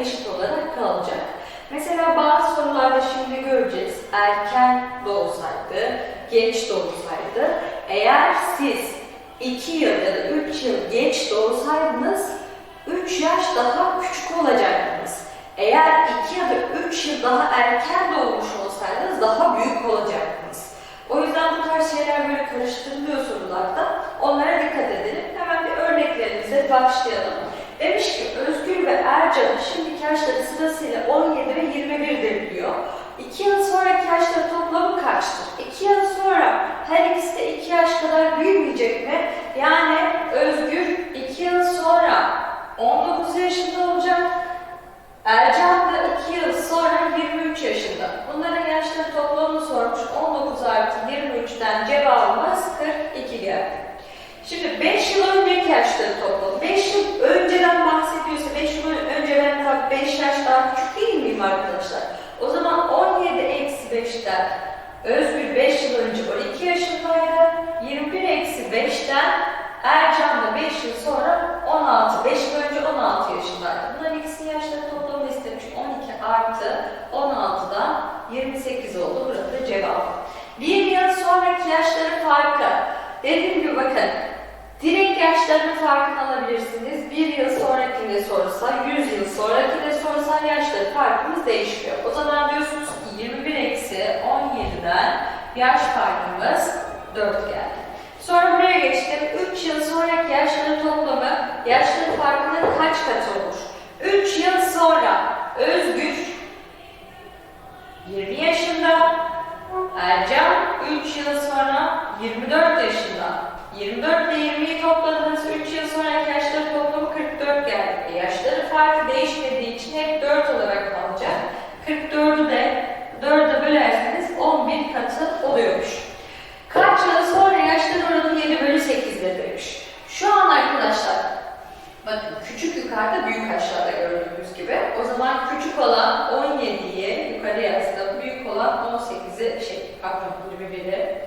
eşit olarak kalacak. Mesela bazı sorularda şimdi göreceğiz. Erken doğsaydı, geç doğsaydı. Eğer siz 2 yıl ya da 3 yıl geç doğsaydınız 3 yaş daha küçük olacaktınız. Eğer 2 ya da 3 yıl daha erken doğmuş olsaydınız daha büyük olacaktınız. O yüzden bu tarz şeyler böyle karıştırılıyor sorularda. Onlara dikkat edelim. Hemen bir örneklerimize başlayalım. Demiş ki Özgür ve Ercan'ın şimdiki yaşları sırasıyla 17 ve 21'dir diyor. 2 yıl sonraki yaşları toplamı kaçtır? 2 yıl sonra her ikisi de 2 yaş kadar büyümeyecek mi? Yani Özgür 2 yıl sonra 19 yaşında olacak. Ercan da 2 yıl sonra 23 yaşında. Bunların yaşları toplamını sormuş. 19 artı 23'ten cevabımız 42 geldi. Şimdi 5 yıl önceki yaşları toplam. 5 yıl önceden bahsediyorsa 5 yıl önceden tabii 5 yaş daha küçük değil miyim arkadaşlar? O zaman 17 eksi 5'ten Özgür 5 yıl önce 12 yaşındaydı. 21 eksi 5'ten Ercan da 5 yıl sonra 16. 5 yıl önce 16 yaşındaydı. Bunların ikisinin yaşları toplamını istemiş. 12 artı 16'dan 28 oldu. Burada cevap. Bir yıl sonraki yaşları farkı. Dediğim gibi bakın Direkt yaşlarının farkını alabilirsiniz. Bir yıl sonrakinde sorsa, 100 yıl sonrakinde sorsa yaşları farkımız değişiyor. O zaman diyorsunuz ki 21 eksi 17'den yaş farkımız 4 geldi. Sonra buraya geçtim. 3 yıl sonraki yaşların toplamı yaşların farkının kaç katı olur? 3 yıl sonra Özgür 20 yaşında, Ercan 3 yıl sonra 24 yaşında. 24 ile 20'yi topladınız. 3 yıl sonraki yaşları toplamı 44 geldi. E farkı değişmediği için hep 4 olarak kalacak. 44'ü de 4'e bölerseniz 11 katı oluyormuş. Kaç yıl sonra yaşları oranı 7 bölü 8'de demiş. Şu an arkadaşlar bakın küçük yukarıda büyük aşağıda gördüğümüz gibi. O zaman küçük olan 17'yi yukarı yazdım. Büyük olan 18'i şey pardon 21'i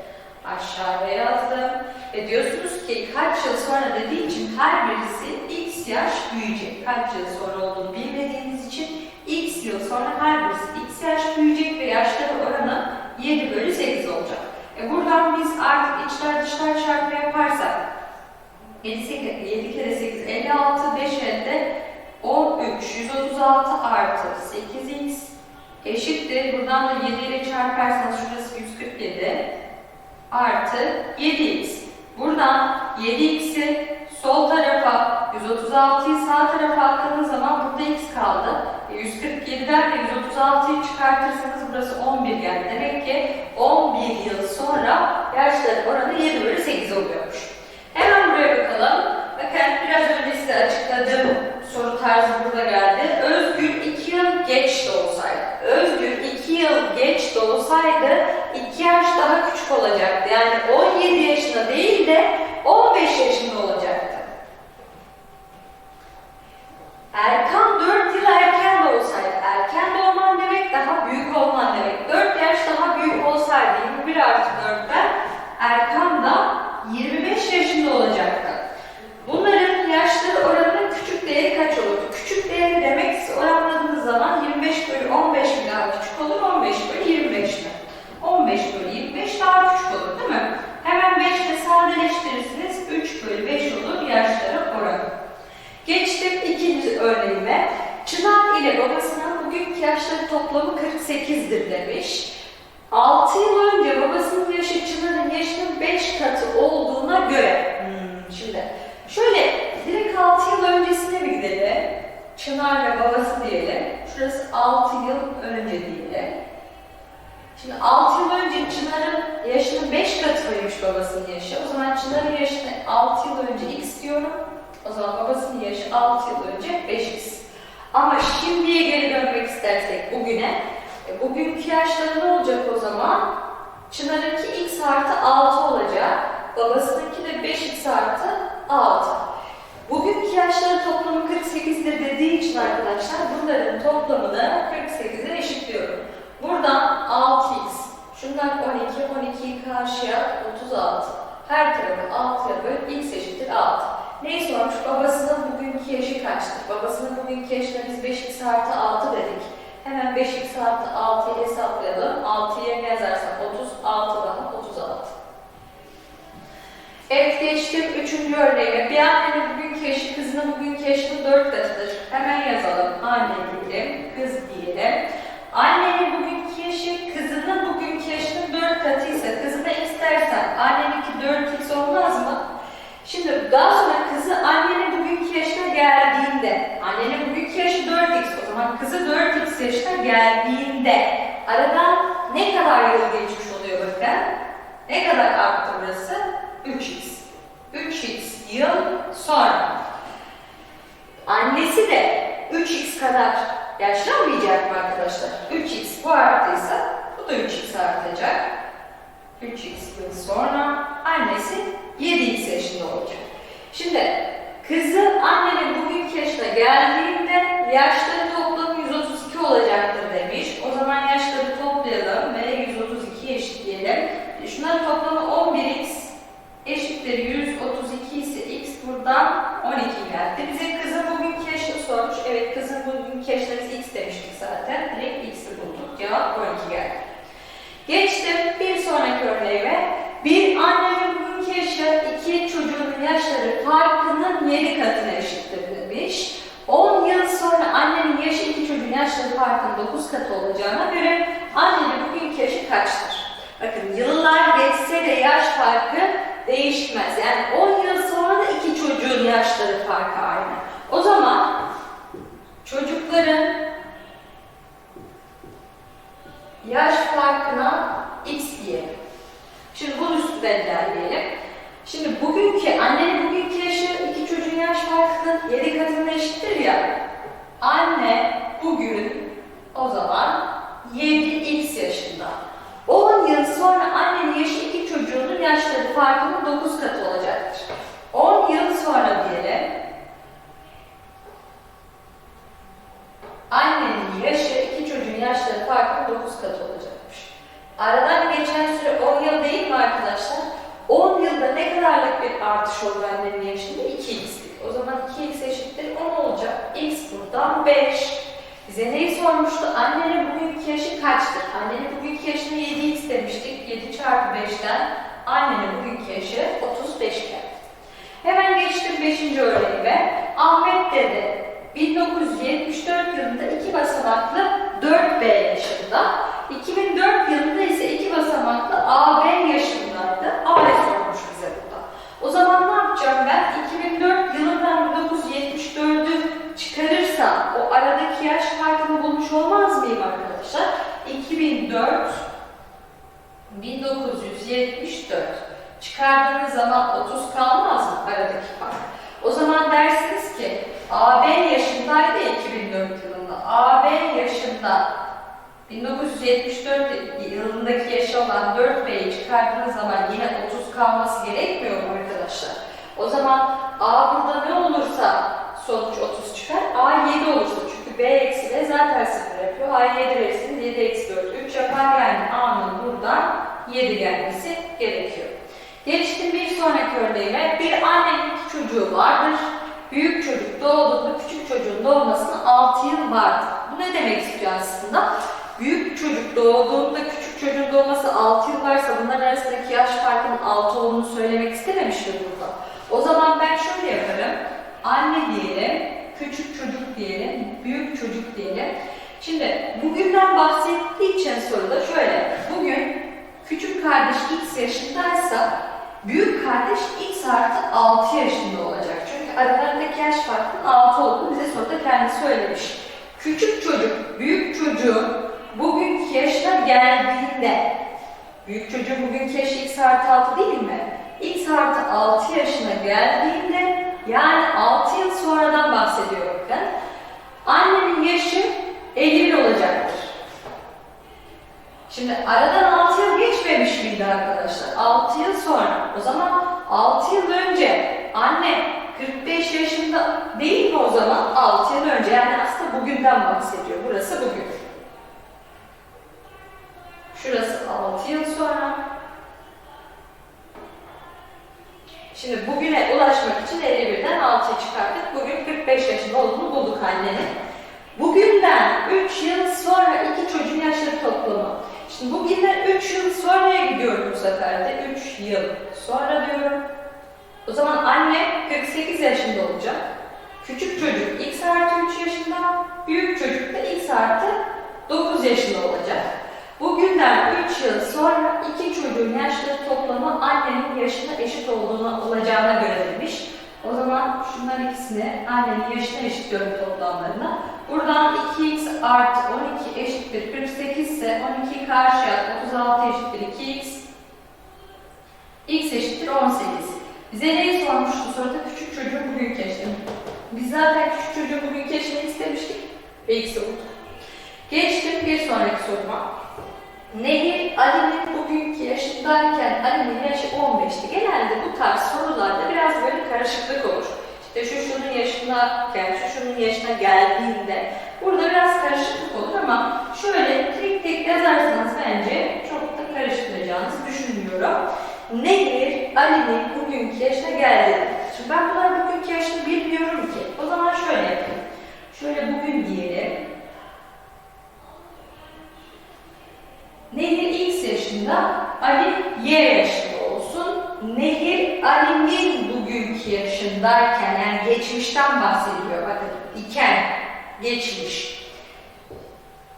aşağıya yazdım. Ve diyorsunuz ki kaç yıl sonra dediği için her birisi x yaş büyüyecek. Kaç yıl sonra olduğunu bilmediğiniz için x yıl sonra her birisi x yaş büyüyecek ve yaşları oranı 7 bölü 8 olacak. E buradan biz artık içler dışlar çarpma yaparsak 7, 8, 7 kere 8 56 5 elde 13 136 artı 8x eşittir. Buradan da 7 ile çarparsanız şurası 147 artı 7x. Buradan 7x'i sol tarafa, 136'yı sağ tarafa attığınız zaman burada x kaldı. 147'den de 136'yı çıkartırsanız burası 11 geldi. Demek ki 11 yıl sonra yaşları oranı 7 bölü 8 oluyormuş. Hemen buraya bakalım. Bakın biraz önce size açıkladığım soru tarzı burada geldi. Özgür 2 yıl geç doğsaydı. Özgür 2 yıl geç doğsaydı 2 yaş daha küçük olacaktı. Yani 17 yaşında değil de 15 yaşında olacaktı. Erkan 4 yıl erken doğsaydı. Erken doğman demek daha büyük olman demek. 4 yaş daha büyük olsaydı 21 artı 4'ten Erkan da 25 yaşında olacaktı. Bunların yaşları oranının küçük değeri kaç olur? Küçük değeri demek oranladığınız zaman 25 bölü 15 mi daha küçük olur? 15 bölü 25 mi? 15 bölü 25 daha küçük olur değil mi? Hemen 5 ile sadeleştirirsiniz. 3 bölü 5 olur yaşları oranı. Geçtim ikinci örneğime. Çınar ile babasının bugünkü yaşları toplamı 48'dir demiş. 6 yıl önce babasının yaşı Çınar'ın yaşının 5 katı olduğuna göre. Hmm, şimdi şöyle direkt 6 yıl öncesine bir gidelim. Çınar ve babası diyelim. Şurası 6 yıl önce diyelim. Şimdi 6 yıl önce Çınar'ın yaşının 5 katıymış babasının yaşı. O zaman Çınar'ın yaşını 6 yıl önce x diyorum. O zaman babasının yaşı 6 yıl önce 5x. Bugünkü yaşları ne olacak o zaman? Çınar'ınki x artı 6 olacak. babasınınki de 5x artı 6. Bugünkü yaşların toplamı 48'dir dediği için arkadaşlar bunların toplamını 48'e eşitliyorum. Buradan 6x, şundan 12, 12'yi karşıya 36. Her tarafı 6'ya böl, x eşittir 6. Neyi sormuş? Babasının bugünkü yaşı kaçtır? Babasının bugünkü yaşına biz 5x artı 6 dedik. Hemen 5x artı 6'yı hesaplayalım. 6 yerine yazarsam 30, 6 daha 36. Evet geçtim üçüncü örneğe. Bir annenin bugünkü yaşı kızının bugünkü yaşının 4 katıdır. Hemen yazalım. Anne diyelim, kız diyelim. Annenin bugünkü yaşı kızının bugünkü yaşının 4 katıysa kızına x dersen anneninki 4x olmaz mı? Şimdi daha sonra kızı annenin bugünkü yaşına geldiğinde, annenin bugünkü yaşı 4x, o zaman kızı 4x yaşına geldiğinde aradan ne kadar yıl geçmiş oluyor bakın? Ne kadar arttı burası? 3x. 3x yıl sonra. Annesi de 3x kadar yaşlanmayacak mı arkadaşlar? 3x bu arttıysa bu da 3x artacak. 3x yıl sonra annesi 7x yaşında olacak. Şimdi kızı annenin bugünkü yaşına geldiğinde yaşları toplamı 132 olacaktır demiş. O zaman yaşları toplayalım ve 132 eşitleyelim. Şunların toplamı 11x eşittir 132 ise x buradan 12 geldi. Bize kızın bugünkü yaşını sormuş. Evet kızın bugünkü biz x demiştik zaten. Direkt x'i bulduk. Cevap 12 geldi. Geçtim bir sonraki örneğe. Bir annenin bugünkü yaşı iki çocuğun yaşları farkının 7 katına eşittir demiş. 10 yıl sonra annenin yaşı yaşları farkının 9 katı olacağına göre annenin bugünkü yaşı kaçtır? Bakın yıllar geçse de yaş farkı değişmez. Yani 10 yıl sonra da iki çocuğun yaşları farkı aynı. O zaman çocukların yaş farkına x diyelim. Şimdi bunun üstünden ilerleyelim. Şimdi bugünkü, annenin bugünkü yaşı iki çocuğun yaş farkının 7 katına eşittir ya. Anne bugün o zaman 7x yaşında. 10 yıl sonra annenin yaşı iki çocuğunun yaşları farkının 9 katı olacaktır. 10 yıl sonra diyelim. Annenin yaşı iki çocuğun yaşları farkının 9 katı olacakmış. Aradan geçen süre 10 yıl değil mi arkadaşlar? 10 yılda ne kadarlık bir artış oldu annenin yaşında? 2x'lik. O zaman 2x eşittir 10 olacak. x buradan 5. Neyi sormuştu? Annenin bugünkü yaşı kaçtır? Annenin bugünkü yaşına 7x demiştik. 7 çarpı 5'ten annenin bugünkü yaşı 35 geldi. Hemen geçtim 5. örneğime. Ahmet dede 1974 yılında iki basamaklı 4B yaşında. 2004 yılında ise iki basamaklı AB yaşındaydı. AB sormuş bize burada. O zaman ne yapacağım ben? 2004 yılından 1974'ü çıkarırsam o aradaki yaş farkını bulmuş olmaz mıyım arkadaşlar? 2004 1974 çıkardığınız zaman 30 kalmaz mı aradaki fark? O zaman dersiniz ki AB yaşındaydı 2004 yılında. AB yaşında 1974 yılındaki yaşı olan 4B'yi çıkardığınız zaman yine 30 kalması gerekmiyor mu arkadaşlar? O zaman A burada ne olursa sonuç 30 çıkar. A 7 olursa çünkü B eksi B zaten 0 yapıyor. A 7 verirsiniz 7 eksi 4 3 yapar yani A'nın buradan 7 gelmesi gerekiyor. Geçtim bir sonraki örneğime. Bir annenin iki çocuğu vardır. Büyük çocuk doğduğunda küçük çocuğun doğmasına 6 yıl vardır. Bu ne demek istiyor aslında? Büyük çocuk doğduğunda küçük çocuğun doğması 6 yıl varsa bunların arasındaki yaş farkının 6 olduğunu söylemek istememiştir burada. O zaman ben şöyle yaparım. Anne diyelim, küçük çocuk diyelim, büyük çocuk diyelim. Şimdi bugünden bahsettiği için soruda şöyle. Bugün küçük kardeş x yaşındaysa büyük kardeş x artı 6 yaşında olacak. Çünkü aralarındaki yaş farkının 6 olduğunu bize soruda kendisi söylemiş. Küçük çocuk, büyük çocuğun bugünkü yaşına geldiğinde, büyük çocuğun bugünkü yaşı x artı 6 değil mi? x artı 6 yaşına geldiğinde, yani 6 yıl sonradan bahsediyorum ben. Annenin yaşı 51 olacaktır. Şimdi aradan 6 yıl geçmemiş miydi arkadaşlar? 6 yıl sonra. O zaman yıl önce anne 45 yaşında değil mi o zaman? 6 yıl önce yani aslında bugünden bahsediyor. Burası bugün. Şurası 6 yıl sonra. Şimdi bugüne ulaşmak için 51'den 6'ya çıkarttık. Bugün 45 yaşında olduğunu bulduk annenin. Bugünden 3 yıl sonra iki çocuğun yaşları toplamı. Şimdi bugünden 3 yıl sonraya gidiyorum bu sefer de. 3 yıl sonra diyorum. O zaman anne 48 yaşında olacak. Küçük çocuk x artı 3 yaşında, büyük çocuk da x artı 9 yaşında olacak. Bugünden 3 yıl sonra iki çocuğun yaşları toplamı annenin yaşına eşit olduğunu olacağına göre demiş. O zaman şunların ikisini annenin yaşına eşitliyorum toplamlarına. Buradan 2x artı 12 eşittir 48 ise 12'yi karşıya at 36 eşittir 2x. x eşittir 18. Bize neyi sormuştu soruda? Küçük çocuğun bugünkü yaşını. Biz zaten küçük çocuğun bugünkü yaşını istemiştik ve x oldu. Geçtim bir sonraki soruma. Nehir Ali'nin bugünkü yaşındayken Ali'nin yaşı 15'ti. Genelde bu tarz sorularda biraz böyle karışıklık olur. İşte şu şunun yaşındayken, şu şunun yaşına geldiğinde burada biraz karışıklık olur ama şöyle tek tek yazarsanız bence çok da karıştıracağınızı düşünmüyorum. Nehir Ali'nin bugünkü yaşına geldi. Şimdi ben bunların bugünkü yaşını bilmiyorum ki. O zaman şöyle yapayım. Şöyle bugün diyelim. Nehir X yaşında, Ali Y yaşında olsun. Nehir Ali'nin bugünkü yaşındayken yani geçmişten bahsediyor. Bakın iken, geçmiş.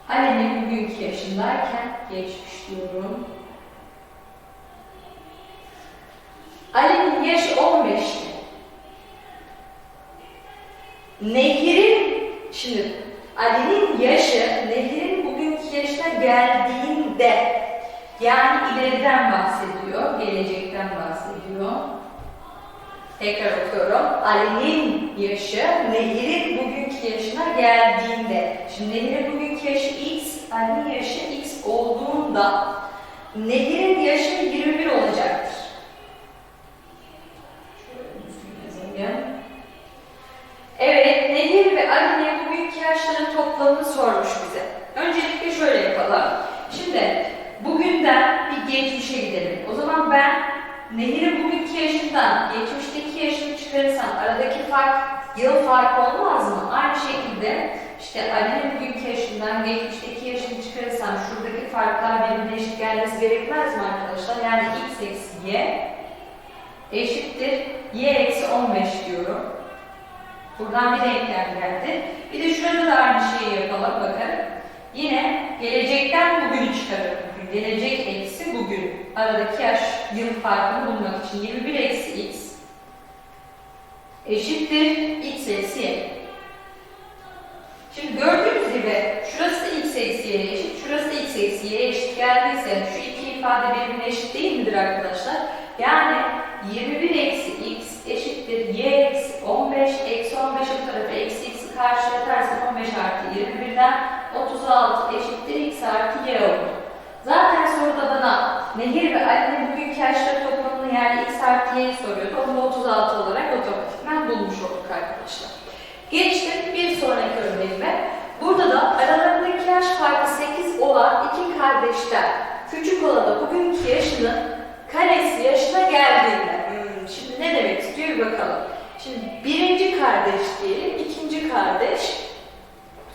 Ali'nin bugünkü yaşındayken geçmiş diyorum. Ali'nin yaşı 15'ti. Nehir'in, şimdi Ali'nin yaşı Nehir'in bugünkü yaşına geldiğinde yani ileriden bahsediyor, gelecekten bahsediyor. Tekrar okuyorum. Ali'nin yaşı Nehir'in bugünkü yaşına geldiğinde. Şimdi Nehir'in bugünkü yaşı X, Ali'nin yaşı X olduğunda Nehir'in yaşı 21 olacaktır. Evet, Nehir ve Ali'nin bugünkü yaşların toplamını sormuş bize. Öncelikle şöyle yapalım. Şimdi bugünden bir geçmişe gidelim. O zaman ben Nehir'in bugünkü yaşından geçmişteki yaşını çıkarırsam aradaki fark yıl farkı olmaz mı? Aynı şekilde işte Ali'nin bugünkü yaşından geçmişteki yaşını çıkarırsam şuradaki farklar birbirine eşit gelmesi gerekmez mi arkadaşlar? Yani x eksi y eşittir y eksi 15 diyorum. Buradan bir denklem geldi. Bir de şurada da aynı şeyi yapalım bakın. Yine gelecekten bugünü çıkarıyorum. Gelecek eksi bugün. Aradaki yaş yıl farkını bulmak için 21 eksi x eşittir x eksi y. Şimdi gördüğünüz gibi şurası x eksi y'ye eşit, şurası x eksi y'ye eşit geldiyse şu iki ifade birbirine eşit değil midir arkadaşlar? Yani 21 eksi x eşittir y eksi 15 eksi 15 bu tarafa eksi x'i karşıya atarsam 15 artı 21'den 36 eşittir x artı y olur. Zaten soruda bana Nehir ve Ali'nin bugünkü yaşları toplamını yani x artı y'yi soruyordu. Onu da 36 olarak otomatikman bulmuş olduk arkadaşlar. Geçtim bir sonraki örneğime. Burada da aralarındaki yaş farkı 8 olan iki kardeşler küçük olana bugünkü yaşının karesi yaşına geldiğinde hmm, şimdi ne demek istiyor bakalım. Şimdi birinci kardeş diyelim, ikinci kardeş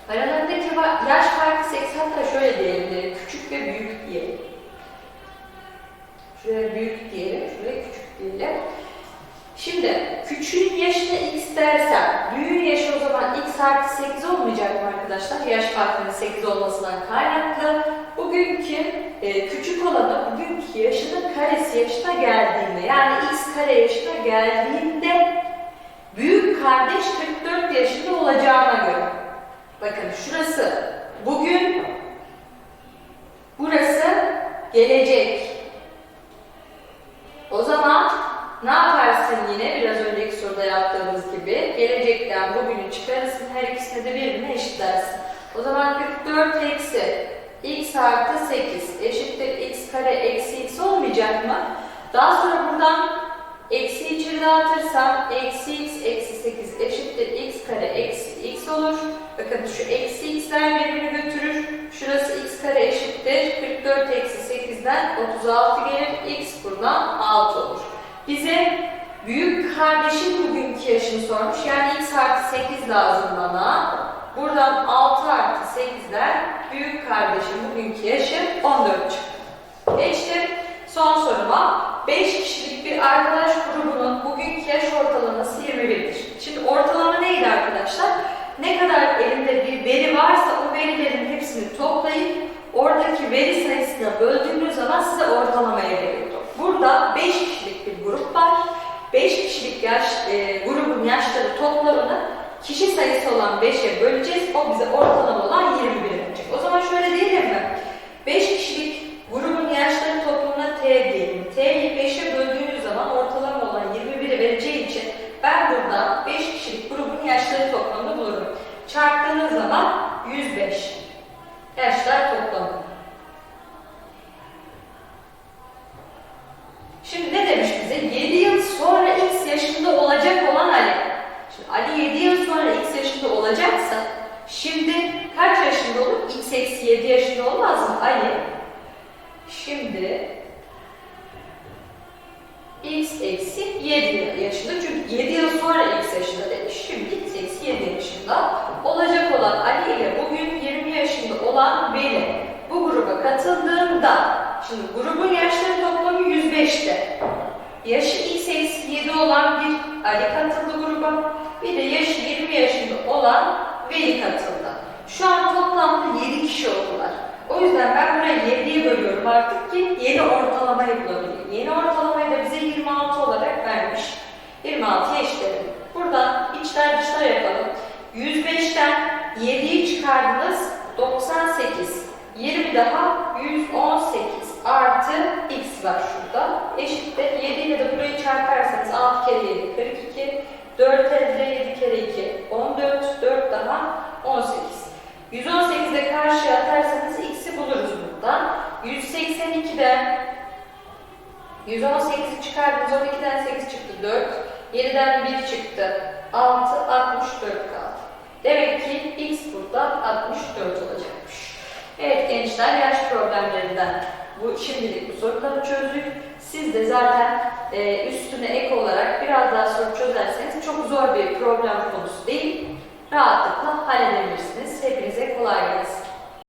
aralarındaki yaş farkı 8 hatta şöyle diyelim, küçük ve büyük diyelim. Şuraya büyük diyelim, şuraya küçük diyelim. Şimdi küçüğün yaşına x dersem, büyüğün yaşı o zaman x artı 8 olmayacak mı arkadaşlar? Yaş farkının 8 olmasından kaynaklı. Bugünkü e, küçük olanı bugünkü yaşının karesi yaşına geldiğinde yani x kare yaşına geldiğinde büyük kardeş 44 yaşında olacağına göre. Bakın şurası bugün, burası gelecek. O zaman ne yaparsın yine biraz önceki soruda yaptığımız gibi gelecekten bugünü çıkarırsın her ikisini de birbirine eşitlersin. O zaman 44 eksi x artı 8 eşittir x kare eksi x olmayacak mı? Daha sonra buradan eksi içeri dağıtırsam eksi x eksi 8 eşittir Bakın şu eksi x'ler birbirini götürür. Şurası x kare eşittir. 44 eksi 8'den 36 gelir. x buradan 6 olur. Bize büyük kardeşin bugünkü yaşını sormuş. Yani x artı 8 lazım bana. Buradan 6 artı 8'den büyük kardeşin bugünkü yaşı 14 çıktı. Geçtim. Son soruma. 5 kişilik bir arkadaş grubunun bugünkü yaş ortalaması 21'dir. Şimdi ortalama neydi arkadaşlar? Ne kadar elimde bir veri varsa o verilerin hepsini toplayıp oradaki veri sayısına böldüğünüz zaman size ortalamayı veriyordu. Burada 5 kişilik bir grup var. 5 kişilik yaş, e, grubun yaşları toplamını kişi sayısı olan 5'e böleceğiz. O bize ortalama 8, 7 yaşında olmaz mı Ali? Şimdi x eksi 7 yaşında çünkü 7 yıl sonra x yaşında demiş. Şimdi x eksi 7 yaşında olacak olan Ali ile bugün 20 yaşında olan Veli bu gruba katıldığında şimdi grubun yaşları toplamı 105'ti. Yaşı x eksi 7 olan bir Ali katıldı gruba. Bir de yaşı 20 yaşında olan Veli katıldı. Şu an toplamda 7 kişi oldular. O yüzden ben burayı 7'ye bölüyorum artık ki yeni ortalamayı bulabileyim. Yeni ortalamayı da bize 26 olarak vermiş. 26'ya eşitledim. Buradan içler dışlar yapalım. 105'ten 7'yi çıkardınız 98. 20 daha 118 artı x var şurada. Eşittir. 7 ile de burayı çarparsanız 6 kere 7 42. 4 elde 7 kere 2 14. 4 daha 18. 118'de karşıya atarsanız x'i buluruz buradan. 182'den 118'i çıkardınız. 12'den 8 çıktı 4. 7'den 1 çıktı. 6, 64 kaldı. Demek ki x burada 64 olacakmış. Evet gençler yaş problemlerinden bu şimdilik bu soruları çözdük. Siz de zaten e, üstüne ek olarak biraz daha soru çözerseniz çok zor bir problem konusu değil rahatlıkla halledebilirsiniz. Hepinize kolay gelsin.